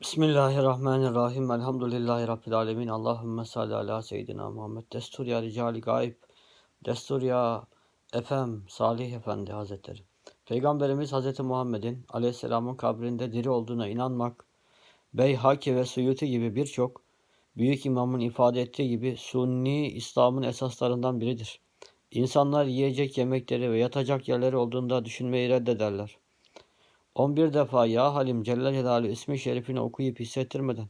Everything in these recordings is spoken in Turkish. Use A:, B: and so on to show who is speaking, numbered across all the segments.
A: Bismillahirrahmanirrahim. Elhamdülillahi Rabbil alemin. Allahümme salli ala seyyidina Muhammed. Destur ya ricali gayb. Destur ya Efem Salih Efendi Hazretleri. Peygamberimiz Hazreti Muhammed'in aleyhisselamın kabrinde diri olduğuna inanmak, Beyhaki ve Suyuti gibi birçok büyük imamın ifade ettiği gibi Sunni İslam'ın esaslarından biridir. İnsanlar yiyecek yemekleri ve yatacak yerleri olduğunda düşünmeyi reddederler. 11 defa Ya Halim Celle Celaluhu ismi şerifini okuyup hissettirmeden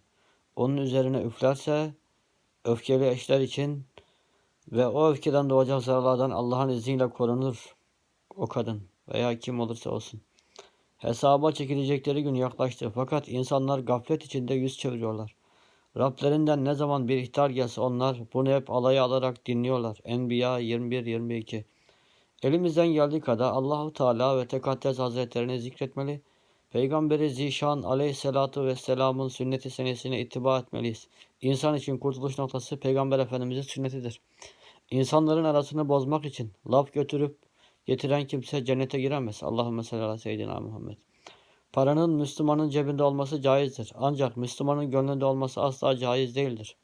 A: onun üzerine üflerse öfkeli eşler için ve o öfkeden doğacak zararlardan Allah'ın izniyle korunur o kadın veya kim olursa olsun. Hesaba çekilecekleri gün yaklaştı fakat insanlar gaflet içinde yüz çeviriyorlar. Rablerinden ne zaman bir ihtar gelse onlar bunu hep alaya alarak dinliyorlar. Enbiya 21-22 Elimizden geldiği kadar Allahu Teala ve Tekaddes Hazretlerini zikretmeli, Peygamberi Zişan aleyhissalatu vesselamın sünneti senesine ittiba etmeliyiz. İnsan için kurtuluş noktası Peygamber Efendimizin sünnetidir. İnsanların arasını bozmak için laf götürüp getiren kimse cennete giremez. Allahümme salli ala seyyidina Muhammed. Paranın Müslümanın cebinde olması caizdir. Ancak Müslümanın gönlünde olması asla caiz değildir.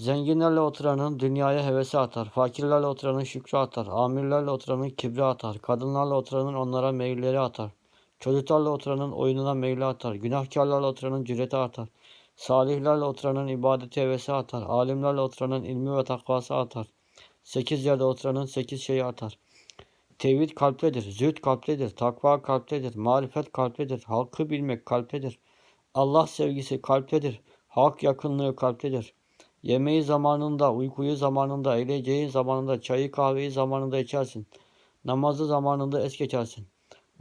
A: Zenginlerle oturanın dünyaya hevesi atar. Fakirlerle oturanın şükrü atar. Amirlerle oturanın kibri atar. Kadınlarla oturanın onlara meyilleri atar. Çocuklarla oturanın oyununa meyli atar. Günahkarlarla oturanın cüreti artar. Salihlerle oturanın ibadeti hevesi atar. Alimlerle oturanın ilmi ve takvası artar. Sekiz yerde oturanın sekiz şeyi artar. Tevhid kalptedir, zühd kalptedir, takva kalptedir, marifet kalptedir, hakkı bilmek kalptedir. Allah sevgisi kalptedir, hak yakınlığı kalptedir. Yemeği zamanında, uykuyu zamanında, eğlenceyi zamanında, çayı kahveyi zamanında içersin. Namazı zamanında es geçersin.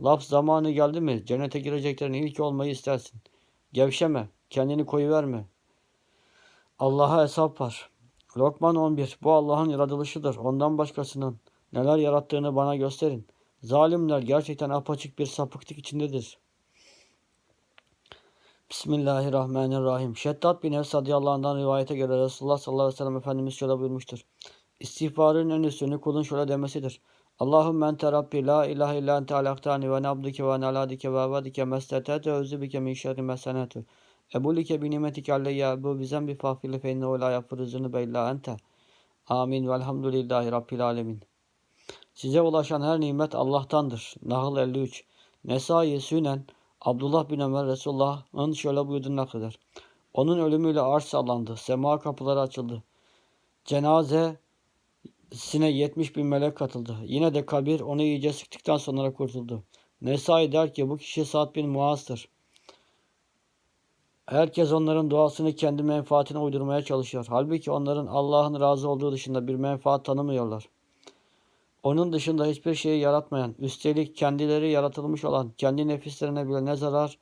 A: Laf zamanı geldi mi cennete gireceklerin ilk olmayı istersin. Gevşeme, kendini koyuverme. Allah'a hesap var. Lokman 11. Bu Allah'ın yaratılışıdır. Ondan başkasının neler yarattığını bana gösterin. Zalimler gerçekten apaçık bir sapıklık içindedir. Bismillahirrahmanirrahim. Şeddat bin Evs radıyallahu anh'dan rivayete göre Resulullah sallallahu aleyhi ve sellem Efendimiz şöyle buyurmuştur. İstiğfarın en üstünü kulun şöyle demesidir. Allahümme ente Rabbi la ilahe illa ente alaktani ve nabdike ve naladike ve avadike mestetete özü bike min şerri mesenetu. Ebulike bi nimetike aleyye ebu bizem bi fafili fe innehu la yafırızını beyla ente. Amin velhamdülillahi rabbil alemin. Size ulaşan her nimet Allah'tandır. Nahl 53. Nesai Sünen Abdullah bin Ömer Resulullah'ın şöyle buyurduğunu nakleder. Onun ölümüyle arş sallandı. Sema kapıları açıldı. Cenaze sine 70 bin melek katıldı. Yine de kabir onu iyice sıktıktan sonra kurtuldu. Nesai der ki bu kişi Sa'd bin Muaz'dır. Herkes onların duasını kendi menfaatine uydurmaya çalışıyor. Halbuki onların Allah'ın razı olduğu dışında bir menfaat tanımıyorlar. Onun dışında hiçbir şeyi yaratmayan, üstelik kendileri yaratılmış olan, kendi nefislerine bile ne zarar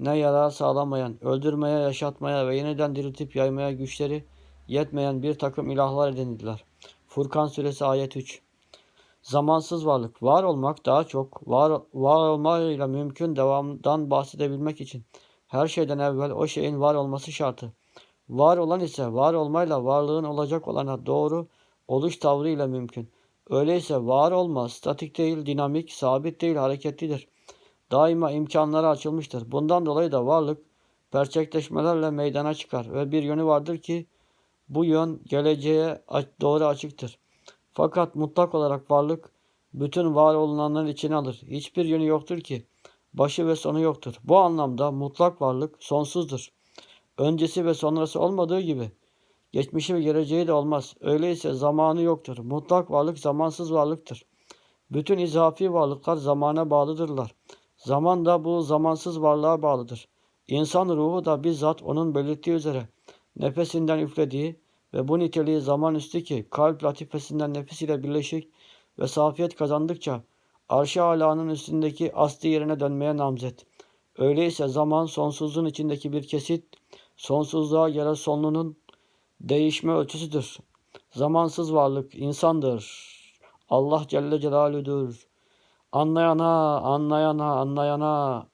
A: ne yarar sağlamayan, öldürmeye, yaşatmaya ve yeniden diriltip yaymaya güçleri yetmeyen bir takım ilahlar edindiler. Furkan suresi ayet 3 Zamansız varlık, var olmak daha çok, var, var olmayla mümkün devamdan bahsedebilmek için her şeyden evvel o şeyin var olması şartı. Var olan ise var olmayla varlığın olacak olana doğru oluş tavrıyla mümkün. Öyleyse var olma statik değil, dinamik, sabit değil, hareketlidir. Daima imkanları açılmıştır. Bundan dolayı da varlık perçekleşmelerle meydana çıkar ve bir yönü vardır ki bu yön geleceğe doğru açıktır. Fakat mutlak olarak varlık bütün var olunanların içine alır. Hiçbir yönü yoktur ki başı ve sonu yoktur. Bu anlamda mutlak varlık sonsuzdur. Öncesi ve sonrası olmadığı gibi geçmişi ve geleceği de olmaz. Öyleyse zamanı yoktur. Mutlak varlık zamansız varlıktır. Bütün izafi varlıklar zamana bağlıdırlar. Zaman da bu zamansız varlığa bağlıdır. İnsan ruhu da bizzat onun belirttiği üzere nefesinden üflediği ve bu niteliği zaman üstü ki kalp latifesinden nefis ile birleşik ve safiyet kazandıkça arş-ı alanın üstündeki asli yerine dönmeye namzet. Öyleyse zaman sonsuzluğun içindeki bir kesit, sonsuzluğa göre sonlunun değişme ölçüsüdür. Zamansız varlık insandır. Allah Celle Celaluhu'dur. Anlayana, anlayana, anlayana